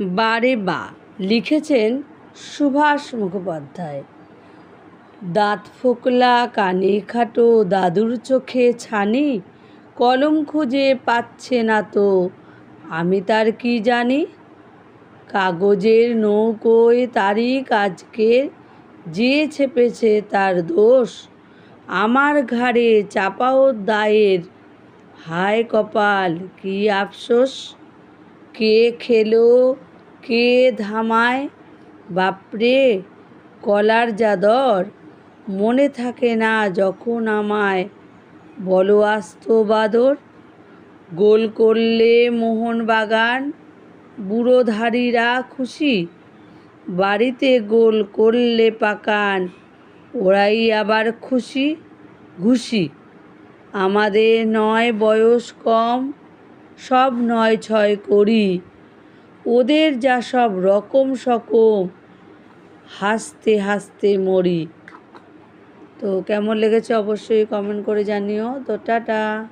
বারে বা লিখেছেন সুভাষ মুখোপাধ্যায়। দাঁত ফোকলা, কানে খাটো, দাদুর চোখে ছানি, কলম খুঁজে পাচ্ছে না তো, আমি তার কি জানি? কাগজের নৌকোয় তারিখ আজকে, যে ছেপেছে তার দোষ, আমার ঘাড়ে চাপাও দায়ের, হায় কপাল, কি আফসোস? কে খেলো? কে ধামায়? বাপরে, কলার যাদর মনে থাকে না যখন আমায়। বলো আস্ত বাদর। গোল করলে মোহনবাগান বুড়োধারীরা খুশি। বাড়িতে গোল করলে পাকান। ওরাই আবার খুশি। ঘুষি। আমাদের নয় বয়স কম। সব নয় ছয় করি। ওদের যা সব রকম সকম, হাসতে হাসতে মরি। তো কেমন লেগেছে অবশ্যই কমেন্ট করে জানিও। তো টাটা।